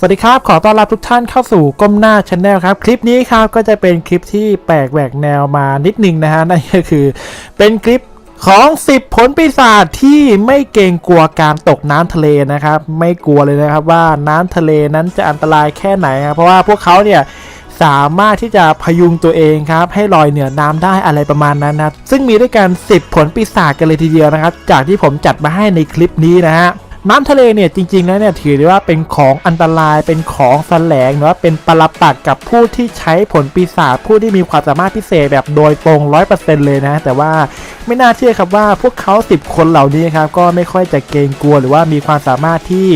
สวัสดีครับ ขอต้อนรับทุกท่านเข้าสู่ก้มหน้าช n แนลครับ คลิปนี้ครับก็จะเป็นคลิปที่แปลกแหวกแนวมานิดนึงนะฮะ นั่นก็คือเป็นคลิปของ 10 ผลปีศาจที่ไม่เกรงกลัวการตกน้ำทะเลนะครับ ไม่กลัวเลยนะครับว่าน้ำทะเลนั้นจะอันตรายแค่ไหนครับเพราะว่าพวกเขาเนี่ยสามารถที่จะพยุงตัวเองครับ ให้ลอยเหนือน้ำได้อะไรประมาณนั้นนะซึ่งมีด้วยกัน 10 ผลปีศาจกันเลยทีเดียวนะครับ จากที่ผมจัดมาให้ในคลิปนี้นะฮะ น้ำทะเลเนี่ยจริงๆแล้วเนี่ยถือได้ว่าเป็นของอันตรายเป็นของแสลงหรือว่าเป็นปรปักษ์กับผู้ที่ใช้ผลปีศาจผู้ที่มีความสามารถพิเศษแบบโดยตรง100%เลยนะ แต่ว่าไม่น่าเชื่อครับว่าพวกเขา 10 คนเหล่านี้ครับก็ไม่ค่อยจะเกรงกลัวหรือว่ามีความสามารถที่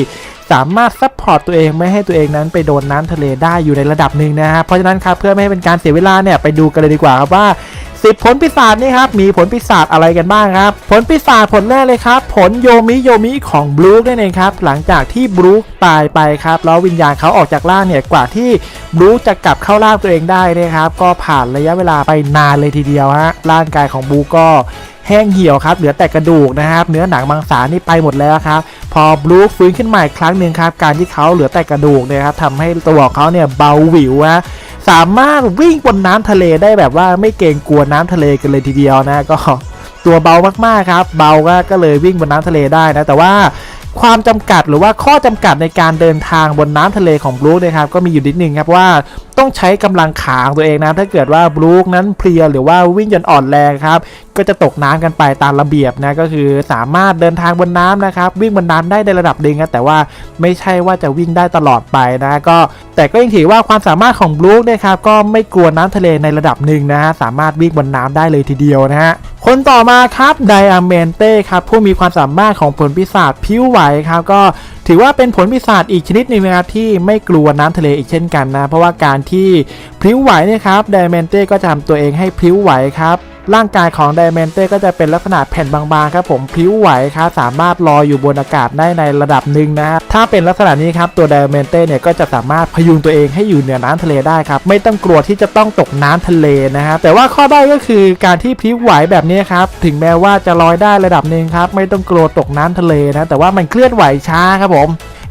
สามารถซัพพอร์ตตัวเองไม่ให้ตัวเองนั้นไปโดนน้ำทะเลได้อยู่ในระดับหนึ่งนะฮะเพราะฉะนั้นครับเพื่อไม่ให้เป็นการเสียเวลาเนี่ยไปดูกันเลยดีกว่าครับว่า 10 ผลปีศาจนี่ครับมีผลปีศาจอะไรกันบ้างครับ ผลปีศาจผลแรกเลยครับ ผลโยมิโยมิของบลูคนั่นเองครับหลังจากที่บลูคตายไปครับแล้ววิญญาณเขาออกจากร่างเนี่ยกว่าที่บลูคจะกลับเข้าร่างตัวเองได้นยครับก็ผ่านระยะเวลาไปนานเลยทีเดียวฮะร่างกายของบลูคก็แห้งเหี่ยวครับเหลือแต่กระดูกนะครับเนื้อหนังมังสานี่ไปหมดแล้วครับพอบลูคฟื้นขึ้นมาอีกครั้งหนึ่งครับการที่เขาเหลือแต่กระดูกเนี่ยครับทำให้ตัวเขาเนี่ยเบาหวิวฮะ สามารถวิ่งบนน้ำทะเลได้แบบว่าไม่เกรงกลัวน้ำทะเลกันเลยทีเดียวนะ ก็ตัวเบามากๆครับ เบาก็ก็เลยวิ่งบนน้ำทะเลได้นะ แต่ว่าความจำกัดหรือว่าข้อจำกัดในการเดินทางบนน้ำทะเลของบลูคนะครับก็มีอยู่นิดนึงครับว่าต้องใช้กำลังขาของตัวเองนะ ถ้าเกิดว่าบลูคนั้นเพลียหรือว่าวิ่งจนอ่อนแรงครับ ก็จะตกน้ำกันไปตามระเบียบนะ ก็คือสามารถเดินทางบนน้ำนะครับ วิ่งบนน้ำได้ในระดับหนึ่งนะแต่ว่าไม่ใช่ว่าจะวิ่งได้ตลอดไปนะก็แต่ก็ยังถือว่าความสามารถของบลูคนะครับก็ไม่กลัวน้ำทะเลในระดับหนึ่งนะฮะสามารถวิ่งบนน้ำได้เลยทีเดียวนะฮะคนต่อมาครับไดอาเมนเต้ครับผู้มีความสามารถของผลปีศาจผิวไหวครับก็ถือว่าเป็นผลปีศาจอีกชนิดหนึ่งนะครับที่ไม่กลัวน้ำทะเลอีกเช่นกันนะ เพราะว่าการที่พลิ้วไหวนะครับไดเมนเต้ก็จะทำตัวเองให้พลิ้วไหวครับ ร่างกายของไดเมนเต้ก็จะเป็นลักษณะแผ่นบางๆครับผมพลิ้วไหวครับสามารถลอยอยู่บนอากาศได้ในระดับหนึ่งนะฮะถ้าเป็นลักษณะนี้ครับตัวไดเมนเต้เนี่ยก็จะสามารถพยุงตัวเองให้อยู่เหนือน้ำทะเลได้ครับไม่ต้องกลัวที่จะต้องตกน้ำทะเลนะฮะแต่ว่าข้อได้ายก็คือการที่พลิ้วไหวแบบนี้ครับถึงแม้ว่าจะลอยได้ระดับหนึ่งครับไม่ต้องกลัวตกน้ำทะเลนะแต่ว่ามันเคลื่อนไหวช้าครับผม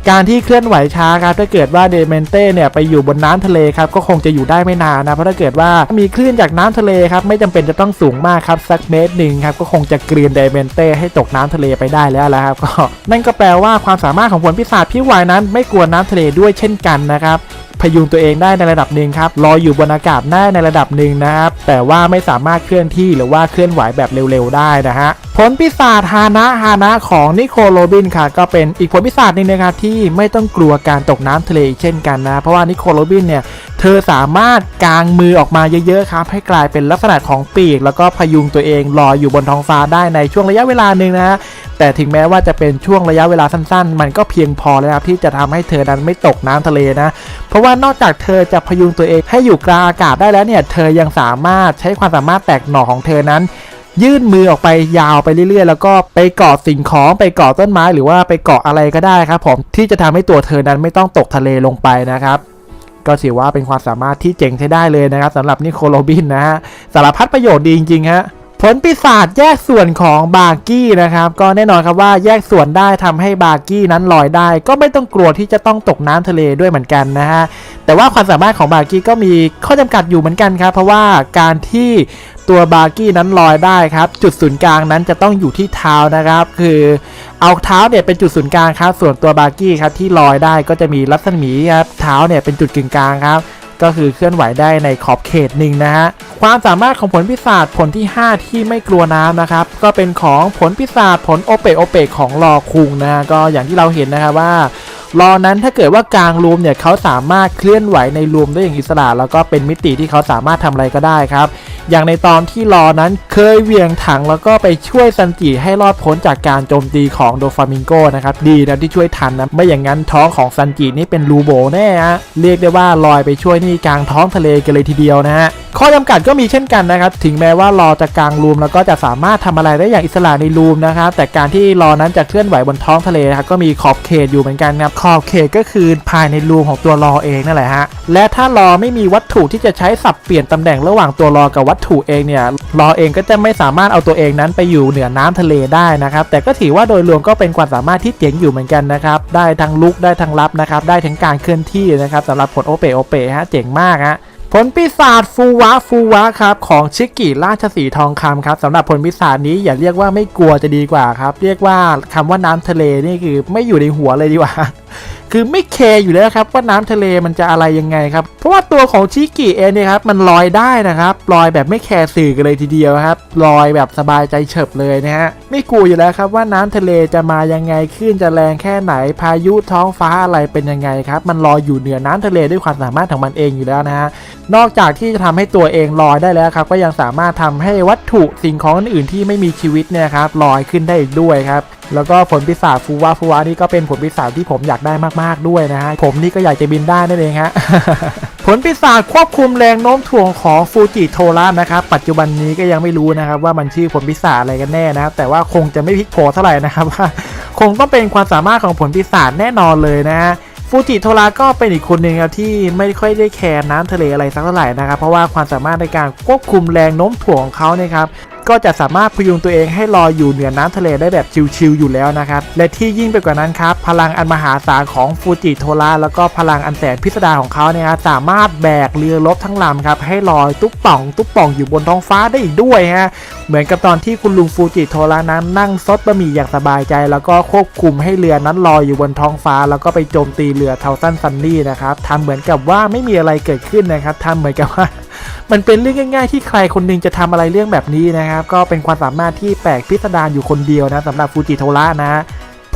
การที่เคลื่อนไหวช้าครับถ้าเกิดว่าเดเมนเต้เนี่ยไปอยู่บนน้ำทะเลครับก็คงจะอยู่ได้ไม่นานนะเพราะถ้าเกิดว่ามีคลื่นจากน้ำทะเลครับไม่จำเป็นจะต้องสูงมากครับสักเมตรหนึ่งครับก็คงจะกลืนเดเมนเต้ให้ตกน้ำทะเลไปได้แล้วละครับก็นั่นก็แปลว่าความสามารถของผลพิศาจพี่วายนั้นไม่กลัวน้ำทะเลด้วยเช่นกันนะครับ พยุงตัวเองได้ในระดับหนึ่งครับลอยอยู่บนอากาศได้ในระดับหนึ่งนะครับแต่ว่าไม่สามารถเคลื่อนที่หรือว่าเคลื่อนไหวแบบเร็วๆได้นะฮะผลปีศาจฮานะฮานะของนิโคลโรบินค่ะ ก็เป็นอีกผลปีศาจหนึ่งนะครับที่ไม่ต้องกลัวการตกน้ำทะเลเช่นกันนะ เพราะว่านิโคลโรบินเนี่ย เธอสามารถกางมือออกมาเยอะๆครับ ให้กลายเป็นลักษณะของปีก แล้วก็พยุงตัวเองลอยอยู่บนท้องฟ้าได้ในช่วงระยะเวลาหนึ่งนะฮะแต่ถึงแม้ว่าจะเป็นช่วงระยะเวลาสั้นๆ มันก็เพียงพอแล้วครับที่จะทำให้เธอนั้นไม่ตกน้ำทะเลนะ เพราะว่านอกจากเธอจะพยุงตัวเองให้อยู่กลางอากาศได้แล้วเนี่ยเธอยังสามารถใช้ความสามารถแตกหน่อของเธอนั้นยื่นมือออกไปยาวไปเรื่อยๆ แล้วก็ไปเกาะสิ่งของไปเกาะต้นไม้หรือว่าไปเกาะอะไรก็ได้ครับผมที่จะทำให้ตัวเธอนั้นไม่ต้องตกทะเลลงไปนะครับ ก็ถือว่าเป็นความสามารถที่เจ๋งใช้ได้เลยนะครับสำหรับนิโคโลบินนะฮะสารพัดประโยชน์ดีจริงๆฮะ ผลปีศาจแยกส่วนของบาร์กี้นะครับ ก็แน่นอนครับว่าแยกส่วนได้ทำให้บาร์กี้นั้นลอยได้ ก็ไม่ต้องกลัวที่จะต้องตกน้ำทะเลด้วยเหมือนกันนะฮะแต่ว่าความสามารถของบาร์กี้ก็มีข้อจำกัดอยู่เหมือนกันครับ เพราะว่าการที่ตัวบาร์กี้นั้นลอยได้ครับ จุดศูนย์กลางนั้นจะต้องอยู่ที่เท้านะครับ คือเอาเท้าเนี่ยเป็นจุดศูนย์กลางครับ ส่วนตัวบาร์กี้ครับที่ลอยได้ก็จะมีรัศมีครับเท้าเนี่ยเป็นจุดกึ่งกลางครับ ก็คือเคลื่อนไหวได้ในขอบเขตหนึ่งนะฮะความสามารถของผลพิศาจผลที่ 5 ที่ไม่กลัวน้ำนะครับ ก็เป็นของผลพิศาจผลโอเปกโอเปกของรอคุงนะฮะก็อย่างที่เราเห็นนะครับว่า รอนั้นถ้าเกิดว่ากลางรูมเนี่ยเขาสามารถเคลื่อนไหวในรูมได้อย่างอิสระ แล้วก็เป็นมิติที่เขาสามารถทำอะไรก็ได้ครับ อย่างในตอนที่รอนั้นเคยเวียงถังแล้วก็ไปช่วยซันจิให้รอดพ้นจากการโจมตีของโดฟามิงโกนะครับดีนะที่ช่วยทันนะไม่อย่างนั้นท้องของซันจินี่เป็นรูโบแน่ฮะเรียกได้ว่าลอยไปช่วยนี่กลางท้องทะเลกันเลยทีเดียวนะฮะข้อจำกัดก็มีเช่นกันนะครับถึงแม้ว่ารอจะกลางรูมแล้วก็จะสามารถทำอะไรได้อย่างอิสระในรูมนะครับแต่การที่รอนั้นจะเคลื่อนไหวบนท้องทะเลนะครับก็มีขอบเขตอยู่เหมือนกันครับขอบเขตก็คือภายในรูของตัวรอเองนั่นแหละฮะ และถ้ารอไม่มีวัตถุที่จะใช้สับเปลี่ยนตำแหน่งระหว่างตัวรอกับวัตถุเองเนี่ยรอเองก็จะไม่สามารถเอาตัวเองนั้นไปอยู่เหนือน้ำทะเลได้นะครับ แต่ก็ถือว่าโดยรวมก็เป็นความสามารถที่เจ๋งอยู่เหมือนกันนะครับ ได้ทั้งลุกได้ทั้งรับนะครับ ได้ทั้งการเคลื่อนที่นะครับสำหรับผลโอเปโอเปฮะ เจ๋งมากฮะ ผลปีศาจฟูวะฟูวะครับของชิกิราชสีทองคำครับสำหรับผลปีศาจนี้อย่าเรียกว่าไม่กลัวจะดีกว่าครับ เรียกว่าคำว่าน้ำทะเลนี่คือไม่อยู่ในหัวเลยดีกว่า คือไม่แคร์อยู่แล้วครับว่าน้ำทะเลมันจะอะไรยังไงครับ เพราะว่าตัวของชิกิเองเนี่ยครับมันลอยได้นะครับลอยแบบไม่แคร์สื่อกันเลยทีเดียวครับลอยแบบสบายใจเฉิบเลยนะฮะ ไม่กลัวอยู่แล้วครับว่าน้ำทะเลจะมายังไงขึ้นจะแรงแค่ไหนพายุท้องฟ้าอะไรเป็นยังไงครับ มันลอยอยู่เหนือน้ำทะเลด้วยความสามารถของมันเองอยู่แล้วนะฮะนอกจากที่จะทำให้ตัวเองลอยได้แล้วครับ ก็ยังสามารถทำให้วัตถุสิ่งของอื่นที่ไม่มีชีวิตเนี่ยครับลอยขึ้นได้อีกด้วยครับแล้วก็ผลปีศาจฟูวาฟูวานี่ก็เป็นผลปีศาจที่ผมอยากได้มากๆด้วยนะฮะผมนี่ก็อยากจะบินได้นั่นเองฮะผลปีศาจควบคุมแรงโน้มถ่วงของฟูจิโทระนะครับปัจจุบันนี้ก็ยังไม่รู้นะครับว่ามันชื่อผลปีศาจอะไรกันแน่นะครับแต่ว่าคงจะไม่พลิกโผเท่าไหร่นะครับว่าคงต้องเป็นความสามารถของผลปีศาจแน่นอนเลยนะฟูจิโทระก็เป็นอีกคนหนึ่งครับที่ไม่ค่อยได้แคร์น้ำทะเลอะไรสักเท่าไหร่นะครับเพราะว่าความสามารถในการควบคุมแรงโน้มถ่วงของเขาเนี่ยครับ ก็จะสามารถพยุงตัวเองให้ลอยอยู่เหนือน้ำทะเลได้แบบชิวๆอยู่แล้วนะครับ และที่ยิ่งไปกว่านั้นครับ พลังอันมหาศาลของฟูจิโทราแล้วก็พลังอันแสนพิสดารของเขาเนี่ยสามารถแบกเรือรบทั้งลำครับให้ลอยตุ๊บป่องตุ๊บป่องอยู่บนท้องฟ้าได้อีกด้วยฮะเหมือนกับตอนที่คุณลุงฟูจิโทรานั้นนั่งซดบะหมี่อย่างสบายใจ แล้วก็ควบคุมให้เรือนั้นลอยอยู่บนท้องฟ้า แล้วก็ไปโจมตีเรือเทาซันซันนี่นะครับทำเหมือนกับว่าไม่มีอะไรเกิดขึ้นนะครับทำเหมือนกับว่า มันเป็นเรื่องง่าย ๆ ที่ใครคนหนึงจะทำอะไรเรื่องแบบนี้นะครับก็เป็นความสามารถที่แปลกพิสดารอยู่คนเดียวนะสำหรับฟูจิโทระนะ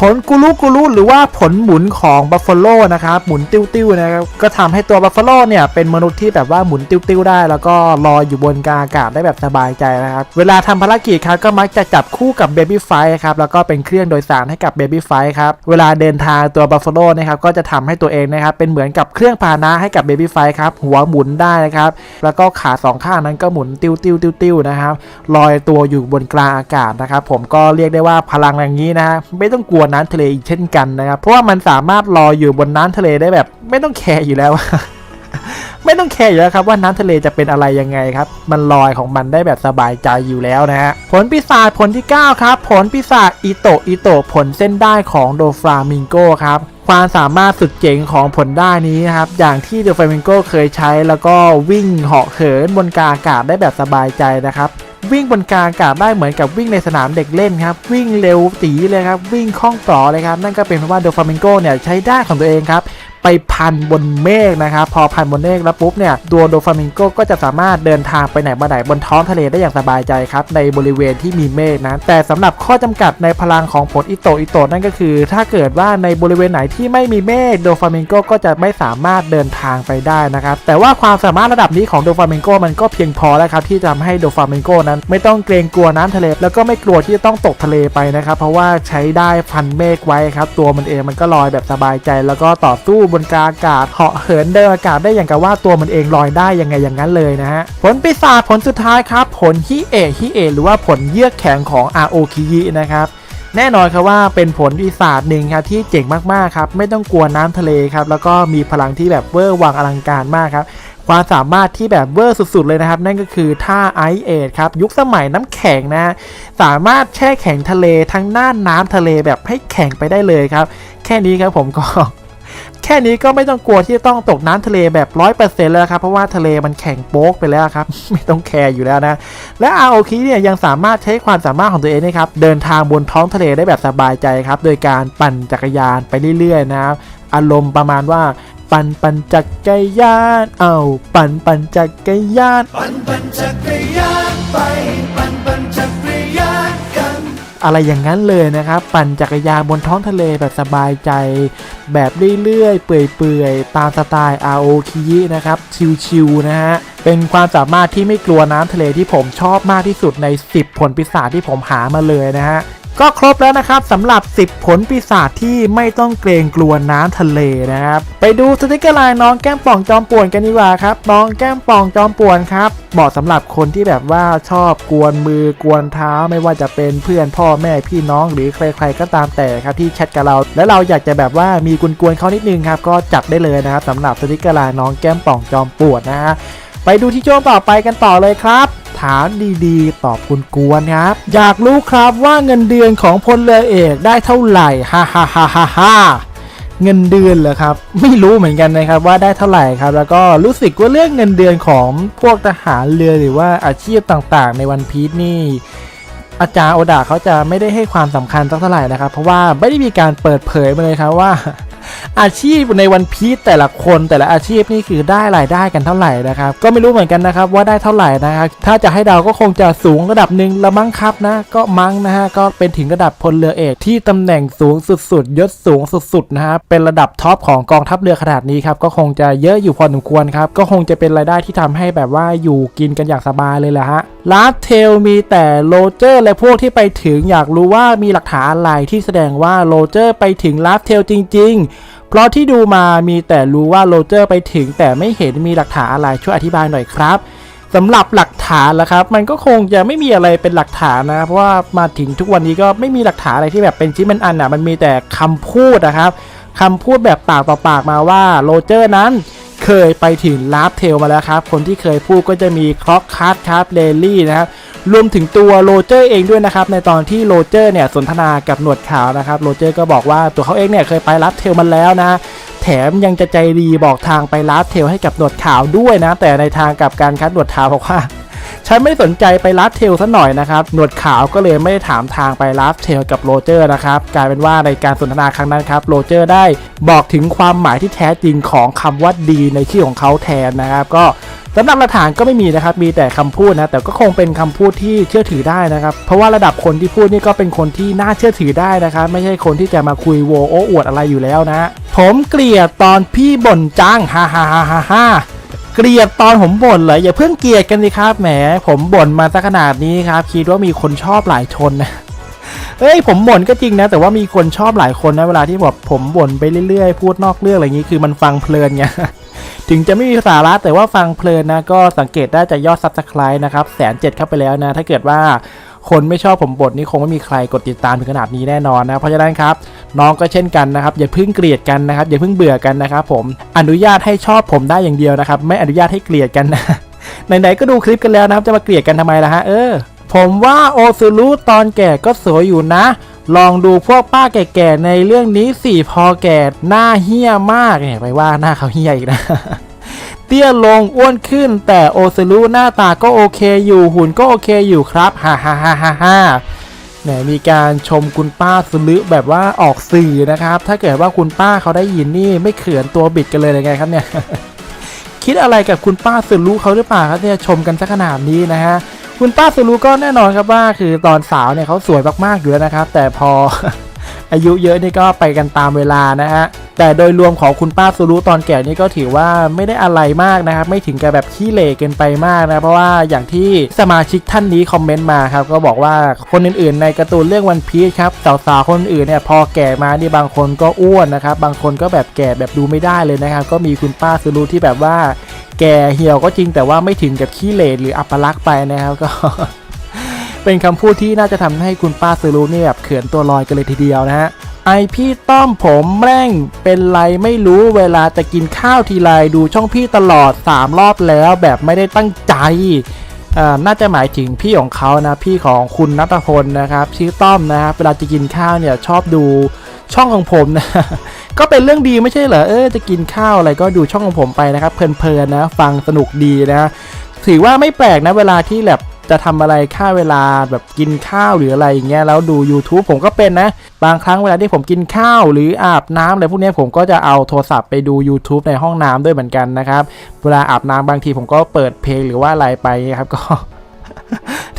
ผลกุลุกุลุหรือว่าผลหมุนของบัฟฟ a โลนะครับหมุนติ้วๆนะครับก็ทำให้ตัวบัฟฟ a โลเนี่ยเป็นมนุษย์ที่แบบว่าหมุนติ้วๆได้ แล้วก็ลอยอยู่บนกลางอากาศได้แบบสบายใจนะครับ เวลาทำภารกิจครับก็มักจะจับคู่กับเบบี้ไฟครับแล้วก็เป็นเครื่องโดยสารให้กับเบบี้ไฟครับเวลาเดินทางตัวบัฟฟ a โลนะครับก็จะทำให้ตัวเองนะครับเป็นเหมือนกับเครื่องพาหนะให้กับเบบี้ไฟครับหัวหมุนได้นะครับแล้วก็ขาสองข้างนั้นก็หมุนติ้วๆๆๆนะครับลอยตัวอยู่บนกลางอากาศนะครับผมก็เรียกได้ว่าพลังอย่างนี้นะฮะไม่ต้องกลัวน้ำทะเลอีกเช่นกันนะครับ เพราะว่ามันสามารถลอยอยู่บนน้ำทะเลได้แบบ ไม่ต้องแคร์อยู่แล้ว ไม่ต้องแคร์อยู่แล้วครับว่าน้ำทะเลจะเป็นอะไรยังไงครับ มันลอยของมันได้แบบสบายใจอยู่แล้วนะฮะผลปีศาจผลที่ 9 ครับ ผลปีศาจอิโตอิโตผลเส้นได้ของโดฟลามิงโกครับความสามารถสุดเจ๋งของผลได้นี้นะครับ อย่างที่เดฟลามิงโกเคยใช้แล้วก็วิ่งเหาะเหินบนกาอากาศได้แบบสบายใจนะครับ วิ่งบนกลางอากาศได้เหมือนกับวิ่งในสนามเด็กเล่นครับ วิ่งเร็วตีเลยครับ วิ่งคล่องปลอเลยครับ นั่นก็เป็นเพราะว่าเดฟามิงโกเนี่ยใช้ได้ของตัวเองครับ ไปพันบนเมฆนะครับพอพันบนเมฆแล้วปุ๊บเนี่ยตัวโดฟามิงโกก็จะสามารถเดินทางไปไหนมาไหนบนท้องทะเลได้อย่างสบายใจครับในบริเวณที่มีเมฆนะแต่สำหรับข้อจำกัดในพลังของผลอิโตอิโตนั่นก็คือ ถ้าเกิดว่าในบริเวณไหนที่ไม่มีเมฆโดฟามิงโกก็จะไม่สามารถเดินทางไปได้นะครับแต่ว่าความสามารถระดับนี้ของโดฟามิงโกมันก็เพียงพอแล้วครับที่จะทำให้โดฟามิงโกนั้น ไม่ต้องเกรงกลัวน้ำทะเล แล้วก็ไม่กลัวที่จะต้องตกทะเลไปนะครับเพราะว่าใช้ได้พันเมฆไว้ครับตัวมันเองมันก็ลอยแบบสบายใจ แล้วก็ต่อสู้บนกาอากาศเหาะเหินเดินอากาศได้อย่างกับว่าตัวมันเองลอยได้ยังไงอย่างนั้นเลยนะฮะผลปีศาจผลสุดท้ายครับ ผลฮิเอะฮิเอะหรือว่าผลเยือกแข็งของอาโอคิยินะครับแน่นอนครับว่าเป็นผลปีศาจหนึ่งครับที่เจ๋งมากๆครับไม่ต้องกลัวน้ำทะเลครับแล้วก็มีพลังที่แบบเวอร์วังอลังการมากครับความสามารถที่แบบเวอร์สุดๆเลยนะครับ นั่นก็คือท่าไอเอทครับยุคสมัยน้ำแข็งนะ สามารถแช่แข็งทะเลทั้งหน้าน้ำทะเลแบบให้แข็งไปได้เลยครับ แค่นี้ครับผมก็ แค่นี้ก็ไม่ต้องกลัวที่จะต้องตกน้ำทะเลแบบร้อยเปอร์เซ็นต์แล้วครับ เพราะว่าทะเลมันแข็งโป๊กไปแล้วครับ ไม่ต้องแคร์อยู่แล้วนะ และอาโอคิเนี่ยยังสามารถใช้ความสามารถของตัวเองนะครับเดินทางบนท้องทะเลได้แบบสบายใจครับ โดยการปั่นจักรยานไปเรื่อยๆนะครับอารมณ์ประมาณว่าปั่นปั่นจักรยาน เอาปั่นปั่นจักรยาน ปั่นปั่นจักรยานไป อะไรอย่างนั้นเลยนะครับ ปั่นจักรยานบนท้องทะเลแบบสบายใจ แบบเรื่อยๆ เปื่อยๆ ตามสไตล์ RO คิยินะครับ ชิวๆนะฮะ เป็นความสามารถที่ไม่กลัวน้ำทะเลที่ผมชอบมากที่สุดใน 10 ผลปีศาจที่ผมหามาเลยนะฮะ ก็ครบแล้วนะครับสำหรับ 10 ผลปีศาจที่ไม่ต้องเกรงกลัวน้ำทะเลนะครับ ไปดูสติกเกอร์ลน์น้องแก้มป่องจอมป่วนกันดีกว่าครับน้องแก้มป่องจอมป่วนครับเหมาะสำหรับคนที่แบบว่าชอบกวนมือกวนเท้าไม่ว่าจะเป็นเพื่อนพ่อแม่พี่น้องหรือใครๆก็ตามแต่ครับที่แชทกับเรา แล้วเราอยากจะแบบว่ามีกวนๆเขานิดนึงครับก็จัดได้เลยนะครับสำหรับสติกเกอร์ลน์น้องแก้มป่องจอมป่วนนะฮะไปดูที่ช่วงต่อไปกันต่อเลยครับ ถามดีๆ ตอบคุณกวนครับ อยากรู้ครับว่าเงินเดือนของพลเรือเอกได้เท่าไหร่ฮ่าฮ่าฮ่าฮ่าฮ่าเงินเดือนเหรอครับ ไม่รู้เหมือนกันนะครับว่าได้เท่าไหร่ครับ แล้วก็รู้สึกว่าเรื่องเงินเดือนของพวกทหารเรือหรือว่าอาชีพต่างๆ ในวันพีชนี่ อาจารย์โอดาเขาจะไม่ได้ให้ความสำคัญสักเท่าไหร่นะครับ เพราะว่าไม่ได้มีการเปิดเผยมาเลยครับว่า อาชีพในวันพีชแต่ละคนแต่ละอาชีพนี่คือได้รายได้กันเท่าไหร่นะครับก็ไม่รู้เหมือนกันนะครับว่าได้เท่าไหร่นะครับถ้าจะให้เดาก็คงจะสูงระดับหนึ่งละมั้งครับนะก็มั้งนะฮะก็เป็นถึงระดับพลเรือเอกที่ตำแหน่งสูงสุดๆยศสูงสุดๆนะฮะเป็นระดับท็อปของกองทัพเรือขนาดนี้ครับก็คงจะเยอะอยู่พอสมควรครับก็คงจะเป็นรายได้ที่ทำให้แบบว่าอยู่กินกันอย่างสบายเลยแหละฮะลาสเทลมีแต่โรเจอร์และพวกที่ไปถึงอยากรู้ว่ามีหลักฐานอะไรที่แสดงว่าโรเจอร์ไปถึงลาสเทลจริง ๆ ราะที่ดูมามีแต่รู้ว่าโรเจอร์ไปถึง แต่ไม่เห็นมีหลักฐานอะไรช่วยอธิบายหน่อยครับสำหรับหลักฐานละครับ มันก็คงจะไม่มีอะไรเป็นหลักฐานนะ เพราะว่ามาถึงทุกวันนี้ก็ไม่มีหลักฐานอะไรที่แบบเป็นชิ้นเป็นอันอะมันมีแต่คำพูดนะครับคำพูดแบบปากต่อปากมาว่าโรเจอร์นั้น เคยไปถึงลาฟเทลมาแล้วครับ คนที่เคยพูดก็จะมีคล็อกคัสครับเลลี่นะครับรวมถึงตัวโรเจอร์เองด้วยนะครับ ในตอนที่โรเจอร์เนี่ยสนทนากับหนวดขาวนะครับโรเจอร์ก็บอกว่าตัวเขาเองเนี่ยเคยไปลาฟเทลมาแล้วนะแถมยังจะใจดีบอกทางไปลาฟเทลให้กับหนวดขาวด้วยนะ แต่ในทางกับการคัดหนวดขาวบอกว่า ฉันไม่สนใจไปลาฟเทลซะหน่อยนะครับ หนวดขาวก็เลยไม่ได้ถามทางไปลาฟเทลกับโรเจอร์นะครับ กลายเป็นว่าในการสนทนาครั้งนั้นครับ โรเจอร์ได้บอกถึงความหมายที่แท้จริงของคำว่าดีในชื่อของเขาแทนนะครับ ก็สำหรับหลักฐานก็ไม่มีนะครับ มีแต่คำพูดนะ แต่ก็คงเป็นคำพูดที่เชื่อถือได้นะครับ เพราะว่าระดับคนที่พูดนี่ก็เป็นคนที่น่าเชื่อถือได้นะครับ ไม่ใช่คนที่จะมาคุยโวโอ้อวดอะไรอยู่แล้วนะ ผมเกลียดตอนพี่บ่นจังฮ่าฮ่าฮ่าฮ่า เกลียดตอนผมบ่นเหรออย่าเพิ่งเกลียดกันสิครับแหมผมบ่นมาซะขนาดนี้ครับคิดว่ามีคนชอบหลายชนนะเอ้ยผมบ่นก็จริงนะ แต่ว่ามีคนชอบหลายคนนะเวลาที่แบบผมบ่นไปเรื่อยๆ พูดนอกเรื่องอะไรอย่างนี้คือมันฟังเพลินไงถึงจะไม่มีสาระแต่ว่าฟังเพลินนะ ก็สังเกตได้จากยอดซับสไครต์นะครับแสนเจ็ดเข้าไปแล้วนะ ถ้าเกิดว่า คนไม่ชอบผมบ่นนี่คงไม่มีใครกดติดตามถึงขนาดนี้แน่นอนนะ เพราะฉะนั้นครับน้องก็เช่นกันนะครับ อย่าเพิ่งเกลียดกันนะครับ อย่าเพิ่งเบื่อกันนะครับผมอนุญาตให้ชอบผมได้อย่างเดียวนะครับ ไม่อนุญาตให้เกลียดกันนะไหนๆก็ดูคลิปกันแล้วนะครับจะมาเกลียดกันทำไมล่ะฮะเออผมว่าโอซูรุตอนแก่ก็สวยอยู่นะ ลองดูพวกป้าแก่ๆในเรื่องนี้สิพอแก่หน้าเฮี้ยมากเนี่ยไปว่าหน้าเขาเฮี้ยอีกนะ เตี้ยลงอ้วนขึ้น แต่โอซรุหน้าตาก็โอเคอยู่หุ่นก็โอเคอยู่ครับฮ่าฮ่าฮ่าฮ่าฮ่าแหมมีการชมคุณป้าสุลุแบบว่าออกสื่อนะครับ ถ้าเกิดว่าคุณป้าเขาได้ยินนี่ไม่เขินตัวบิดกันเลยเลยไงครับเนี่ยคิดอะไรกับคุณป้าสุรุเขาหรือเปล่าครับเนี่ยชมกันซะขนาดนี้นะฮะคุณป้าสุรุก็แน่นอนครับว่าคือตอนสาวเนี่ยเขาสวยมากๆอยู่แล้วนะครับ แต่พอ อายุเยอะนี่ก็ไปกันตามเวลานะฮะแต่โดยรวมของคุณป้าซูรุตอนแก่นี่ก็ถือว่าไม่ได้อะไรมากนะครับ ไม่ถึงกับแบบขี้เหร่เกินไปมากนะ เพราะว่าอย่างที่สมาชิกท่านนี้คอมเมนต์มาครับ ก็บอกว่าคนอื่นๆ ในการ์ตูนเรื่องวันพีชครับสาวๆคนอื่นเนี่ยพอแก่มานี่บางคนก็อ้วนนะครับ บางคนก็แบบแก่แบบดูไม่ได้เลยนะครับ ก็มีคุณป้าซูรุที่แบบว่า แก่เหี่ยวก็จริงแต่ว่าไม่ถึงกับขี้เหร่หรืออัปลักษณ์ไปนะครับก็ เป็นคำพูดที่น่าจะทำให้คุณป้าซูรุนี่แบบเขินตัวลอยกันเลยทีเดียวนะฮะไอพี่ต้อมผมแม่งเป็นไรไม่รู้เวลาจะกินข้าวทีไรดูช่องพี่ตลอด 3 รอบแล้วแบบไม่ได้ตั้งใจอ่าน่าจะหมายถึงพี่ของเขานะพี่ของคุณนัทพลนะครับชื่อต้อมนะครับเวลาจะกินข้าวเนี่ยชอบดูช่องของผมนะก็เป็นเรื่องดีไม่ใช่เหรอเออจะกินข้าวอะไรก็ดูช่องของผมไปนะครับเพลินๆนะ ฟังสนุกดีนะ ถือว่าไม่แปลกนะเวลาที่แบบ จะทำอะไรค่าเวลาแบบกินข้าวหรืออะไรอย่างเงี้ยแล้วดู YouTube ผมก็เป็นนะ บางครั้งเวลาที่ผมกินข้าวหรืออาบน้ำอะไรพวกนี้ผมก็จะเอาโทรศัพท์ไปดู YouTube ในห้องน้ำด้วยเหมือนกันนะครับ เวลาอาบน้ำบางทีผมก็เปิดเพลงหรือว่าอะไรไปครับก็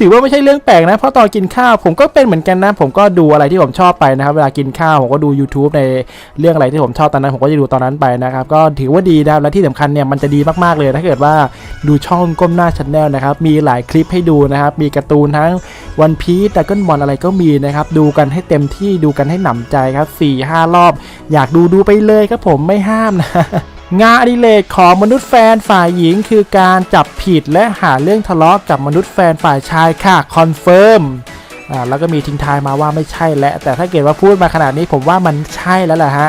ถือว่าไม่ใช่เรื่องแปลกนะ เพราะตอนกินข้าวผมก็เป็นเหมือนกันนะ ผมก็ดูอะไรที่ผมชอบไปนะครับ เวลากินข้าวผมก็ดู YouTube ในเรื่องอะไรที่ผมชอบตอนนั้น ผมก็จะดูตอนนั้นไปนะครับ ก็ถือว่าดีนะครับและที่สำคัญเนี่ยมันจะดีมากๆเลย ถ้าเกิดว่าดูช่องก้มหน้าชันแนลนะครับ มีหลายคลิปให้ดูนะครับ มีการ์ตูนทั้งวันพีซดักเกิลบอลอะไรก็มีนะครับ ดูกันให้เต็มที่ ดูกันให้หนำใจครับ4ี่ห้ารอบ อยากดูดูไปเลยครับผมไม่ห้ามนะ งานอดิเรกของมนุษย์แฟนฝ่ายหญิงคือการจับผิดและหาเรื่องทะเลาะกับมนุษย์แฟนฝ่ายชายค่ะคอนเฟิร์มอ่าแล้วก็มีทิ้งท้ายมาว่าไม่ใช่และ แต่ถ้าเกิดว่าพูดมาขนาดนี้ผมว่ามันใช่แล้วแหละฮะ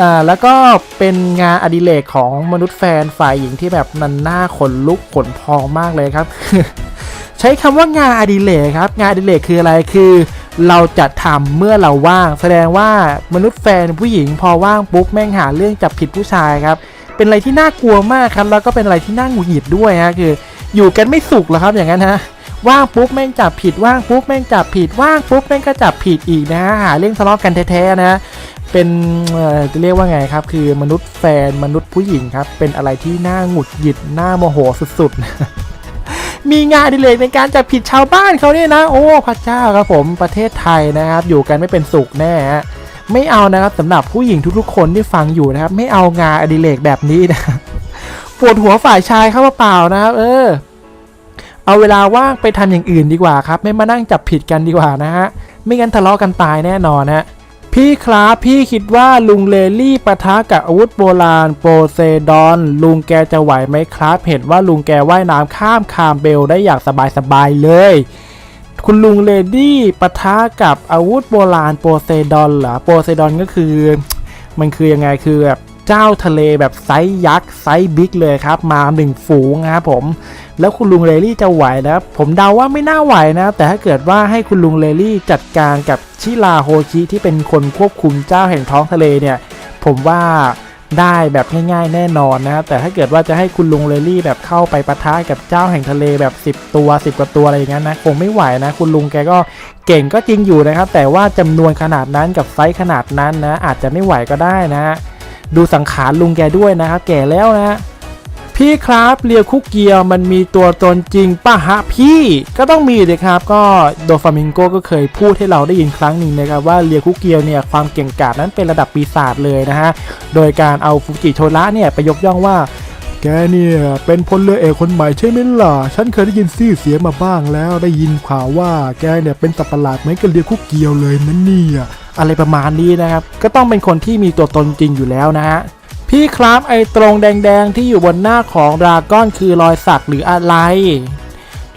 อ่าแล้วก็เป็นงานอดิเรกของมนุษย์แฟนฝ่ายหญิงที่แบบนันหน้าขนลุกขนพองมากเลยครับ ใช้คำว่างานอดิเรกครับ งานอดิเรกคืออะไรคือ เราจะทำเมื่อเราว่าง แสดงว่ามนุษย์แฟนผู้หญิงพอว่างปุ๊บแม่งหาเรื่องจับผิดผู้ชายครับ เป็นอะไรที่น่ากลัวมากครับ แล้วก็เป็นอะไรที่น่าหงุดหงิดด้วยฮะคือ อยู่กันไม่สุขหรอครับอย่างนั้นฮะว่างปุ๊บแม่งจับผิดว่างปุ๊บแม่งจับผิดว่างปุ๊บแม่งก็จับผิดอีกนะฮะหาเรื่องทะเลาะกันแท้ๆนะเป็นจะเรียกว่าไงครับ คือมนุษย์แฟนมนุษย์ผู้หญิงครับ เป็นอะไรที่น่าหงุดหงิดน่าโมโหสุดๆ มีงานดิเรกในการจับผิดชาวบ้านเขาเนี่ยนะ โอ้พระเจ้าครับผมประเทศไทยนะครับ อยู่กันไม่เป็นสุขแน่ฮะไม่เอานะครับสำหรับผู้หญิงทุกๆ คนที่ฟังอยู่นะครับ ไม่เอางานอดิเรกแบบนี้นะปวดหัวฝ่ายชายเข้ามาเปล่านะครับ เออ เอาเวลาว่างไปทำอย่างอื่นดีกว่าครับ ไม่มานั่งจับผิดกันดีกว่านะฮะไม่งั้นทะเลาะกันตายแน่นอนฮะ พี่ครับพี่คิดว่าลุงเลลี่ปะทะกับอาวุธโบราณโปเซดอน ลุงแกจะไหวไหมครับเห็นว่าลุงแกว่ายน้ำข้ามคามเบลได้อย่างสบายๆเลย คุณลุงเลดี้ปะทะกับอาวุธโบราณโปเซดอนเหรอโปเซดอนก็คือ มันคือยังไงคือแบบ เจ้าทะเลแบบไซส์ยักษ์ไซส์บิ๊กเลยครับ มาหนึ่งฝูงนะครับผมแล้วคุณลุงเลลี่จะไหวนะครับผมเดาว่าไม่น่าไหวนะ แต่ถ้าเกิดว่าให้คุณลุงเลลี่จัดการกับชิราโฮชิที่เป็นคนควบคุมเจ้าแห่งท้องทะเลเนี่ย ผมว่าได้แบบง่ายๆแน่นอนนะแต่ถ้าเกิดว่าจะให้คุณลุงเลลี่แบบเข้าไปปะทะกับเจ้าแห่งทะเลแบบ 10 ตัว 10กว่าตัวอะไรอย่างนั้นนะคงไม่ไหวนะ คุณลุงแกก็เก่งก็จริงอยู่นะครับ แต่ว่าจำนวนขนาดนั้นกับไซส์ขนาดนั้นนะอาจจะไม่ไหวก็ได้นะฮะ ดูสังขารลุงแกด้วยนะครับ แก่แล้วนะ พี่ครับเรียคุกเกียวมันมีตัวตนจริงป่ะฮะพี่ก็ต้องมีเลยครับ ก็โดฟามิงโกก็เคยพูดให้เราได้ยินครั้งหนึ่งนะครับว่าเรียคุกเกียวเนี่ยความเก่งกาจนั้นเป็นระดับปีศาจเลยนะฮะโดยการเอาฟูจิโชระเนี่ยไปยกย่องว่าแกเนี่ยเป็นพลเรือเอกคนใหม่ใช่ไหมล่ะ ฉันเคยได้ยินชื่อเสียงมาบ้างแล้วได้ยินข่าวว่าแกเนี่ยเป็นสัตว์ประหลาดเหมือนกับเรียคุกเกียวเลยนะเนี่ย อะไรประมาณนี้นะครับ ก็ต้องเป็นคนที่มีตัวตนจริงอยู่แล้วนะฮะพี่ครับไอ้ตรงแดงๆ ที่อยู่บนหน้าของดราก้อนคือรอยสักหรืออะไร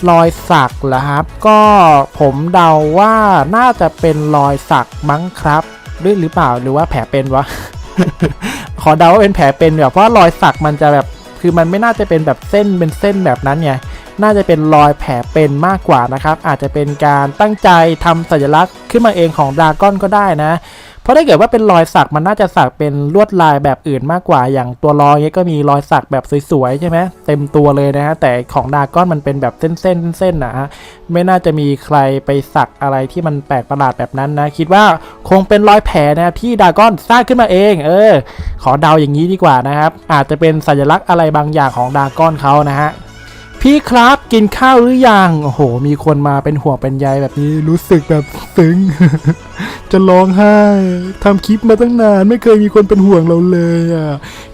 รอยสักเหรอครับ ก็ผมเดาว่าน่าจะเป็นรอยสักมั้งครับหรือหรือเปล่าหรือว่าแผลเป็นวะ ขอเดาว่าเป็นแผลเป็นแบบเพราะรอยสักมันจะแบบคือมันไม่น่าจะเป็นแบบเส้นเป็นเส้นแบบนั้นไง น่าจะเป็นรอยแผลเป็นมากกว่านะครับ อาจจะเป็นการตั้งใจทำสัญลักษณ์ขึ้นมาเองของดาก้อนก็ได้นะเพราะถ้าเกิดว่าเป็นรอยสักมันน่าจะสักเป็นลวดลายแบบอื่นมากกว่า อย่างตัวรอยเนี้ยก็มีรอยสักแบบสวยๆใช่ไหมเต็มตัวเลยนะฮะแต่ของดาก้อนมันเป็นแบบเส้นๆเส้นๆนะฮะไม่น่าจะมีใครไปสักอะไรที่มันแปลกประหลาดแบบนั้นนะคิดว่าคงเป็นรอยแผลนะครับที่ดาก้อนสร้างขึ้นมาเอง เออ ขอเดาอย่างนี้ดีกว่านะครับอาจจะเป็นสัญลักษณ์อะไรบางอย่างของดาก้อนเขานะฮะ พี่ครับกินข้าวหรือยัง โอ้โห มีคนมาเป็นห่วงเป็นใยแบบนี้รู้สึกแบบซึ้ง จะร้องไห้ทำคลิปมาตั้งนาน ไม่เคยมีคนเป็นห่วงเราเลยอะ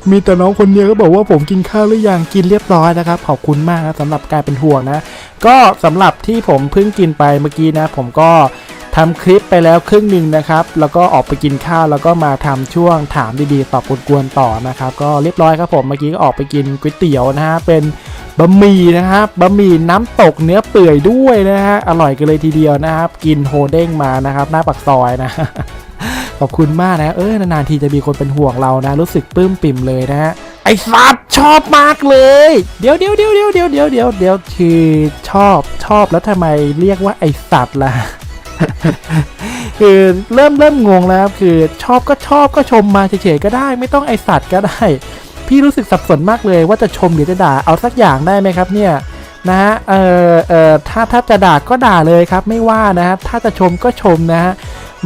มีแต่น้องคนเนี้ยก็บอกว่าผมกินข้าวหรือยัง กินเรียบร้อยนะครับ ขอบคุณมากนะสำหรับการเป็นห่วงนะ ก็สำหรับที่ผมเพิ่งกินไปเมื่อกี้นะ ผมก็ ทำคลิปไปแล้วครึ่งหนึ่งนะครับ แล้วก็ออกไปกินข้าวแล้วก็มาทำช่วงถามดีๆตอบกวนๆต่อนะครับ ก็เรียบร้อยครับผมเมื่อกี้ก็ออกไปกินก๋วยเตี๋ยวนะฮะเป็นบะหมี่นะครับบะหมี่น้ำตกเนื้อเปื่อยด้วยนะฮะอร่อยกันเลยทีเดียวนะครับ กินโฮเด้งมานะครับ หน้าปากซอยนะขอบคุณมากนะเออนานๆทีจะมีคนเป็นห่วงเรานะ รู้สึกปลื้มปิ่มเลยนะฮะไอ้สัตว์ชอบมากเลย เดี๋ยวเดี๋ยวเดี๋ยวเดี๋ยวเดี๋ยวเดี๋ยวเดี๋ยวคือชอบชอบแล้วทำไมเรียกว่าไอ้สัตว์ล่ะ คือเริ่มเริ่มงงแล้วคือชอบก็ชอบก็ชมมาเฉยๆก็ได้ ไม่ต้องไอสัตว์ก็ได้ พี่รู้สึกสับสนมากเลยว่าจะชมหรือจะด่าเอาสักอย่างได้ไหมครับเนี่ยนะฮะเออเออถ้าถ้าจะด่าก็ด่าเลยครับไม่ว่านะฮะถ้าจะชมก็ชมนะฮะ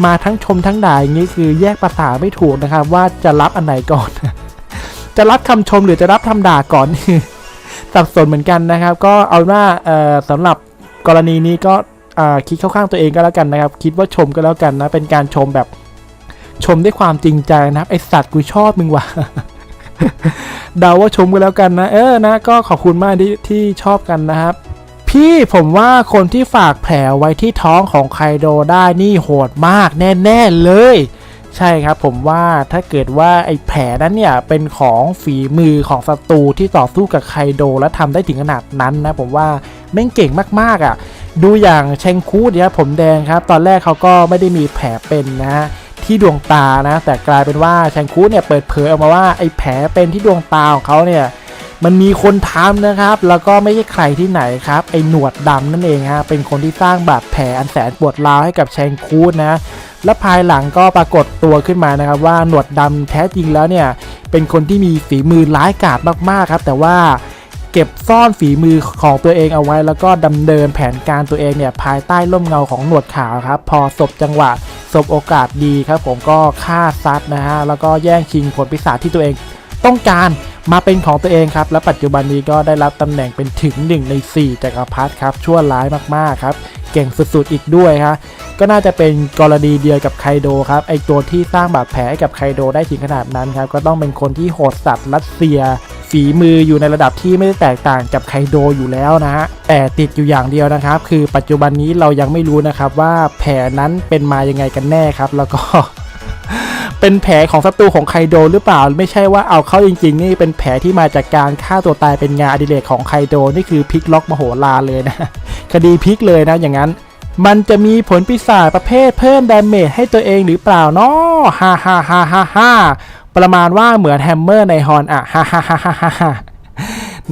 มาทั้งชมทั้งด่าอย่างนี้คือแยกภาษาไม่ถูกนะครับ ว่าจะรับอันไหนก่อน จะรับคำชมหรือจะรับคำด่าก่อนสับสนเหมือนกันนะครับ ก็เอาว่าเออสำหรับกรณีนี้ก็ คิดเข้าข้างตัวเองก็แล้วกันนะครับ คิดว่าชมก็แล้วกันนะ เป็นการชมแบบชมด้วยความจริงใจนะครับไอสัตว์กูชอบมึงว่ะเดาว่าชมกันแล้วกันนะ เออนะ ก็ขอบคุณมากที่ที่ชอบกันนะครับ พี่ผมว่าคนที่ฝากแผลไว้ที่ท้องของไคโดได้นี่โหดมากแน่ ๆ เลย ใช่ครับผมว่าถ้าเกิดว่าไอ้แผลนั้นเนี่ย เป็นของฝีมือของศัตรูที่ต่อสู้กับไคโดและทำได้ถึงขนาดนั้นนะ ผมว่าแม่งเก่งมากๆอะ ดูอย่างเชงคูดเนี่ยผมแดงครับ ตอนแรกเขาก็ไม่ได้มีแผลเป็นนะฮะที่ดวงตานะ แต่กลายเป็นว่าเชงคูดเนี่ยเปิดเผยออกมาว่าไอ้แผลเป็นที่ดวงตาของเขาเนี่ยมันมีคนทำนะครับ แล้วก็ไม่ใช่ใครที่ไหนครับ ไอ้หนวดดำนั่นเองฮะ เป็นคนที่สร้างบาดแผลอันแสนปวดร้าวให้กับแชงคูดนะ และภายหลังก็ปรากฏตัวขึ้นมานะครับว่าหนวดดำแท้จริงแล้วเนี่ย เป็นคนที่มีฝีมือร้ายกาจมากๆครับ แต่ว่า เก็บซ่อนฝีมือของตัวเองเอาไว้ แล้วก็ดำเนินแผนการตัวเองเนี่ยภายใต้ร่มเงาของหนวดขาวครับ พอสบจังหวะสบโอกาสดีครับผมก็ฆ่าซัดนะฮะแล้วก็แย่งชิงผลพิศาจที่ตัวเองต้องการมาเป็นของตัวเองครับ และปัจจุบันนี้ก็ได้รับตำแหน่งเป็นถึง 1 ใน 4จักรพรรดิครับ ชั่วร้ายมากๆครับ เก่งสุดๆอีกด้วยฮะก็น่าจะเป็นกรณีเดียวกับไคโดครับ ไอตัวที่สร้างบาดแผลให้กับไคโดได้ถึงขนาดนั้นครับ ก็ต้องเป็นคนที่โหดสัตว์รัสเซีย ฝีมืออยู่ในระดับที่ไม่ได้แตกต่างกับไคโดอยู่แล้วนะฮะแต่ติดอยู่อย่างเดียวนะครับ คือปัจจุบันนี้เรายังไม่รู้นะครับว่าแผลนั้นเป็นมายังไงกันแน่ครับ แล้วก็เป็นแผลของศัตรูของไคโดหรือเปล่า ไม่ใช่ว่าเอาเข้าจริง ๆ นี่เป็นแผลที่มาจากการฆ่าตัวตายเป็นงานอดิเรกของไคโดนี่คือพลิกล็อกมโหฬารเลยนะคดีพลิกเลยนะอย่างนั้น มันจะมีผลปีศาจประเภทเพิ่มดาเมจให้ตัวเองหรือเปล่าเนาะฮ่าฮ่าฮ่าฮ่าฮ่า ประมาณว่าเหมือนแฮมเมอร์ในฮอนอะฮ่าฮ่าฮ่าฮ่าฮ่า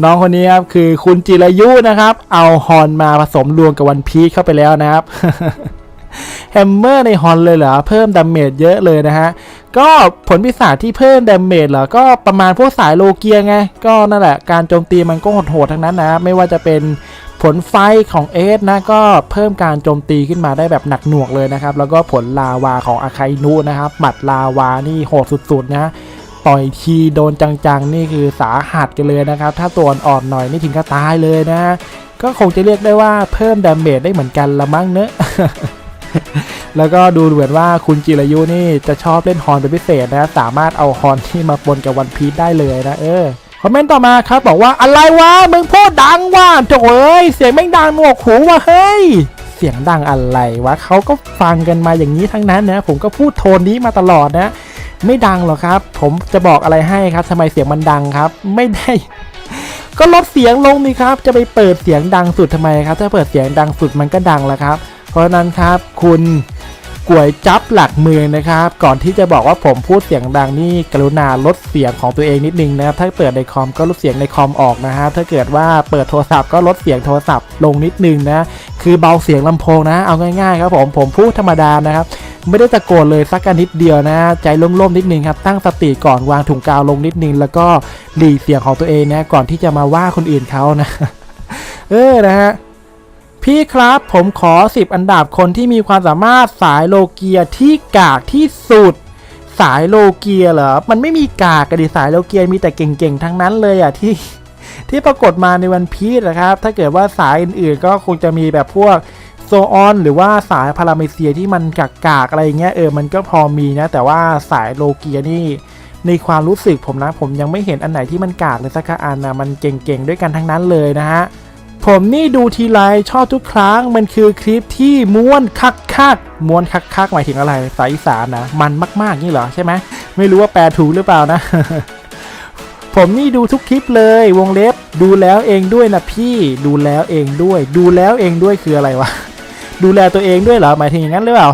น้องคนนี้ครับคือคุณจิรายุนะครับ เอาฮอนมาผสมรวมกับวันพีชเข้าไปแล้วนะครับ แฮมเมอร์ในฮอนเลยเหรอ เพิ่มดาเมจเยอะเลยนะฮะ ก็ผลพิศาจที่เพิ่มดาเมจเหรอ ก็ประมาณพวกสายโลเกียไง ก็นั่นแหละ การโจมตีมันก็โหดๆทั้งนั้นนะ ไม่ว่าจะเป็นผลไฟของเอสนะก็เพิ่มการโจมตีขึ้นมาได้แบบหนักหน่วงเลยนะครับ แล้วก็ผลลาวาของอาคาอินุนะครับหมัดลาวานี่โหดสุดๆนะต่อยทีโดนจังๆ นี่คือสาหัสกันเลยนะครับ ถ้าตัวอ่อนๆหน่อยนี่ถึงก็ตายเลยนะ ก็คงจะเรียกได้ว่าเพิ่มดาเมจได้เหมือนกันละมั้งเนอะ แล้วก็ดูเหมือนว่าคุณจิรายุนี่จะชอบเล่นฮอนเป็นพิเศษนะสามารถเอาฮอนที่มาปนกับวันพี e ได้เลยนะ เออคอมเมนต์ต่อมาครับบอกว่าอะไรวะมึงพูดดังว่ะโถ่เอ้ยเสียงแม่งดังหนวกหูว่ะเฮ้ย เสียงดังอะไรวะเขาก็ฟังกันมาอย่างนี้ทั้งนั้นนะผมก็พูดโทนนี้มาตลอดนะ ไม่ดังหรอกครับ ผมจะบอกอะไรให้ครับทำไมเสียงมันดังครับ ไม่ได้ ก็ลดเสียงลงนี่ครับ จะไปเปิดเสียงดังสุดทำไมครับ ถ้าเปิดเสียงดังสุดมันก็ดังแล้วครับ เพราะนั้นครับ คุณก๋วยจับหลักเมืองนะครับ ก่อนที่จะบอกว่าผมพูดเสียงดังนี่กรุณาลดเสียงของตัวเองนิดนึงนะครับ ถ้าเปิดในคอมก็ลดเสียงในคอมออกนะฮะถ้าเกิดว่าเปิดโทรศัพท์ก็ลดเสียงโทรศัพท์ลงนิดนึงนะคือเบาเสียงลำโพงนะ เอาง่ายๆครับผมผมพูดธรรมดานะครับไม่ได้ตะโกนเลยสักกันนิดเดียวนะ ใจร่มๆนิดนึงครับ ตั้งสติก่อนวางถุงกาวลงนิดนึง แล้วก็หลีกเสียงของตัวเองนะก่อนที่จะมาว่าคนอื่นเขานะ เออนะฮะ พี่ครับผมขอ 10 อันดับคนที่มีความสามารถสายโลเกียที่กากที่สุด สายโลเกียเหรอ มันไม่มีกากกันดิสายโลเกียมีแต่เก่งๆ ทั้งนั้นเลยอะที่ที่ปรากฏมาในวันพีชนะครับ ถ้าเกิดว่าสายอื่นๆ ก็คงจะมีแบบพวกโซออนหรือว่าสายพาราเมเซียที่มันกากๆอะไรอย่างเงี้ยเออมันก็พอมีนะ แต่ว่าสายโลเกียนี่ในความรู้สึกผมนะ ผมยังไม่เห็นอันไหนที่มันกากเลยสักอันนะมันเก่งๆด้วยกันทั้งนั้นเลยนะฮะ ผมนี่ดูทีไรชอบทุกครั้งมันคือคลิปที่ม้วนคักคักม้วนคักคักหมายถึงอะไรสายอีสานนะมันมากๆนี่เหรอใช่ไหมไม่รู้ว่าแปลถูกหรือเปล่านะ ผมนี่ดูทุกคลิปเลยวงเล็บ ดูแล้วเองด้วยนะพี่ดูแล้วเองด้วย ดูแล้วเองด้วยคืออะไรวะดูแลตัวเองด้วยเหรอหมายถึงอย่างนั้นหรือเปล่า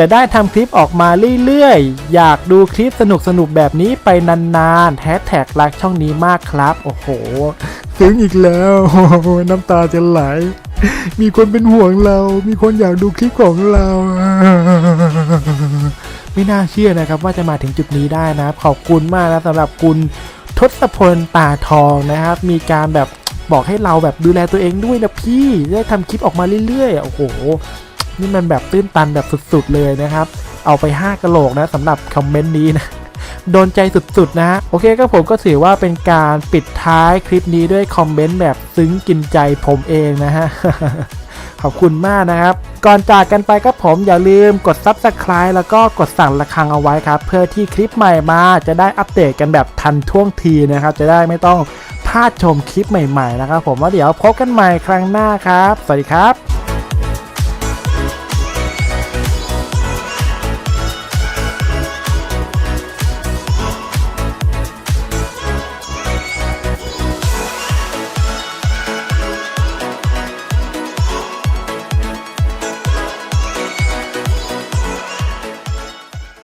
จะได้ทำคลิปออกมาเรื่อยๆ อยากดูคลิปสนุกๆ แบบนี้ไปนานๆแฮชแท็กรักช่องนี้มากครับ โอ้โห ซึ้งอีกแล้ว น้ำตาจะไหล มีคนเป็นห่วงเรา มีคนอยากดูคลิปของเรา ไม่น่าเชื่อนะครับว่าจะมาถึงจุดนี้ได้นะครับ ขอบคุณมากนะสำหรับคุณทศพลตาทองนะครับ มีการแบบบอกให้เราแบบดูแลตัวเองด้วยนะพี่ ได้ทำคลิปออกมาเรื่อยๆ โอ้โห นี่มันแบบตื้นตันแบบสุดๆเลยนะครับ เอาไป 5กะโหลกนะสำหรับคอมเมนต์นี้นะโดนใจสุดๆนะฮะโอเคก็ผมก็ถือว่าเป็นการปิดท้ายคลิปนี้ด้วยคอมเมนต์แบบซึ้งกินใจผมเองนะฮะขอบคุณมากนะครับ ก่อนจากกันไปก็ผมอย่าลืมกด Subscribe แล้วก็กดสั่งระฆังเอาไว้ครับ เพื่อที่คลิปใหม่มาจะได้อัปเดตกันแบบทันท่วงทีนะครับ จะได้ไม่ต้องพลาดชมคลิปใหม่ๆนะครับผมว่าเดี๋ยวพบกันใหม่ครั้งหน้าครับ สวัสดีครับ